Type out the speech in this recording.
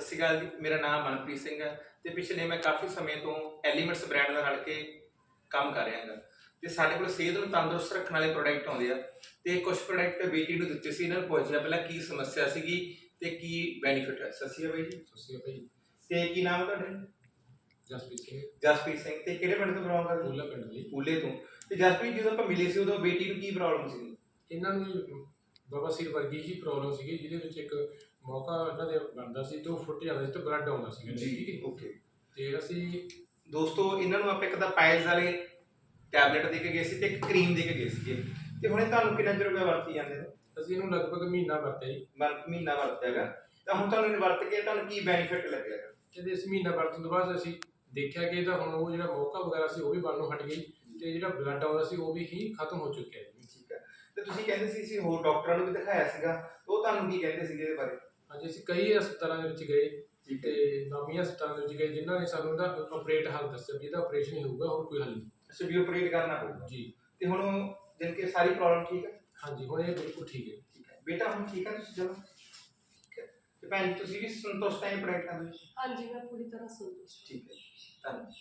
ਸਤਿ ਸ਼੍ਰੀ ਅਕਾਲ ਜੀ ਮੇਰਾ ਨਾਮ ਮਨਪ੍ਰੀਤ ਸਿੰਘ ਹੈ ਤੇ ਪਿਛਲੇ ਮੈਂ ਕਾਫੀ ਸਮੇਂ ਤੋਂ ਐਲੀਮੈਂਟਸ ਬ੍ਰਾਂਡ ਨਾਲ ਰਲ ਕੇ ਕੰਮ ਕਰ ਰਿਹਾ ਹਾਂ ਤੇ ਸਾਡੇ ਕੋਲ ਸਿਹਤ ਨੂੰ ਤੰਦਰੁਸਤ ਰੱਖਣ ਵਾਲੇ ਪ੍ਰੋਡਕਟ ਆਉਂਦੇ ਆ। ਤੇ ਕੁਝ ਪ੍ਰੋਡਕਟ ਬੇਟੀ ਨੂੰ ਦਿੱਤੇ ਸੀ ਇਹਨਾਂ ਨੂੰ ਪੁੱਛਿਆ ਪਹਿਲਾਂ ਕੀ ਸਮੱਸਿਆ ਸੀਗੀ ਤੇ ਕੀ ਬੈਨੀਫਿਟ ਹੈ ਸਤਿ ਸ਼੍ਰੀ ਅਕਾਲ ਜੀ ਸਸਿਆ ਭਾਈ ਤੇ ਕੀ ਨਾਮ ਹੈ ਤੁਹਾਡਾ? ਜਸਪ੍ਰੀਤ ਸਿੰਘ। ਜਸਪ੍ਰੀਤ ਸਿੰਘ। ਤੇ ਕਿਹੜੇ ਪਿੰਡ ਤੋਂ ਬਿਲੋਂਗ ਕਰਦੇ? ਹੋ ਪੂਲਾ ਪਿੰਡ ਪੂਲੇ ਤੋਂ। ਤੇ ਜਸਪ੍ਰੀਤ ਜਦੋਂ ਆਪਾਂ ਮਿਲੇ ਸੀ ਉਦੋਂ ਬੇਟੀ ਨੂੰ ਕੀ ਪ੍ਰੋਬਲਮ ਸੀ? ਇਹਨਾਂ ਨੂੰ ਬਵਾਸੀਰ ਵਰਗੀ ਹੀ ਪ੍ਰੋਬਲਮ ਸੀਗੀ ਜਿਹਦੇ ਵਿੱਚ ਇੱਕ ਮੌਕਾ ਇਹਨਾਂ ਦੇ ਬਣਦਾ ਸੀ ਤੇ ਉਹ ਫੁੱਟ ਜਾਂਦਾ ਸੀ ਤੇ ਬਲੱਡ ਆਉਂਦਾ ਸੀ ਠੀਕ ਹੈ ਓਕੇ ਤੇ ਅਸੀਂ ਦੋਸਤੋ ਇਹਨਾਂ ਨੂੰ ਆਪਾਂ ਇੱਕ ਤਾਂ ਪਾਇਲਸ ਵਾਲੇ ਟੈਬਲੇਟ ਦੇ ਕੇ ਗਏ ਸੀ ਤੇ ਇੱਕ ਕਰੀਮ ਦੇ ਕੇ ਗਏ ਸੀਗੇ। ਤੇ ਹੁਣੇ ਤੁਹਾਨੂੰ ਕਿੰਨਾ ਚਿਰ ਹੋ ਗਿਆ ਵਰਤੀ ਜਾਂਦੇ ਨੂੰ? ਅਸੀਂ ਇਹਨੂੰ ਲਗਭਗ ਮਹੀਨਾ ਵਰਤਿਆ ਜੀ। ਮਹੀਨਾ ਵਰਤਿਆਗਾ ਤਾਂ ਹੁਣ ਤੁਹਾਨੂੰ ਇਹਨੂੰ ਵਰਤ ਕੇ ਤੁਹਾਨੂੰ ਕੀ ਬੈਨੀਫਿਟ ਲੱਗਿਆਗਾ ਇਹਦੇ ਇਸ ਮਹੀਨਾ ਵਰਤਣ ਤੋਂ ਬਾਅਦ ਅਸੀਂ ਦੇਖਿਆ ਕਿ ਇਹਦਾ ਹੁਣ ਉਹ ਜਿਹੜਾ ਮੌਕਾ ਵਗੈਰਾ ਸੀ ਉਹ ਵੀ ਬਣਨੋਂ ਹਟ ਗਈ ਤੇ ਜਿਹੜਾ ਬਲੱਡ ਆਉਂਦਾ ਸੀ ਉਹ ਵੀ ਹੀ ਖਤਮ ਹੋ ਚੁੱਕਿਆ ਹੈ ਤੇ ਤੁਸੀਂ ਕਹਿੰਦੇ ਸੀ ਸੀ ਹੋਰ ਡਾਕਟਰਾਂ ਨੂੰ ਵੀ ਦਿਖਾਇਆ ਸੀਗਾ ਤੇ ਉਹ ਤੁਹਾਨੂੰ ਕੀ ਕਹਿੰਦੇ ਸੀਗੇ ਇਹਦੇ ਬਾਰੇ? ਅੱਜ ਅਸੀਂ ਕਈ ਹਸਪਤਾਲਾਂ ਦੇ ਵਿੱਚ ਗਏ ਠੀਕ ਤੇ ਨਾਮੀ ਹਸਪਤਾਲਾਂ ਦੇ ਵਿੱਚ ਗਏ ਜਿਨ੍ਹਾਂ ਨੇ ਸਾਨੂੰ ਇਹਦਾ ਆਪਰੇਟ ਹੱਲ ਦੱਸਿਆ ਵੀ ਇਹਦਾ ਆਪਰੇਸ਼ਨ ਹੀ ਹੋਊਗਾ ਹੋਰ ਕੋਈ ਹੱਲ ਨਹੀਂ। ਅੱਛਾ ਵੀ ਆਪਰੇਟ ਕਰਨਾ ਪਊਗਾ। ਜੀ। ਤੇ ਹੁਣ ਜਿਨ ਕਿ ਸਾਰੀ ਪ੍ਰੋਬਲਮ ਠੀਕ ਹੈ? ਹਾਂਜੀ ਹੁਣ ਇਹ ਬਿਲਕੁਲ ਠੀਕ ਹੈ। ਠੀਕ ਹੈ। ਬੇਟਾ ਹੁਣ ਠੀਕ ਹੈ ਤੁਸੀਂ ਚਲੋ ਠੀਕ ਹੈ। ਤੇ ਭੈਣ ਜੀ ਤੁਸੀਂ ਵੀ ਸੰਤੁਸ਼ਟ ਹੈ ਪ੍ਰੋਡਕਟਾਂ ਦੇ ਵਿੱਚ? ਹਾਂਜੀ ਮੈਂ ਪੂਰੀ ਤਰ੍ਹਾਂ ਸੰਤੁਸ਼ਟ ਹਾਂ। ਠੀਕ ਹੈ ਧੰਨਵਾਦ।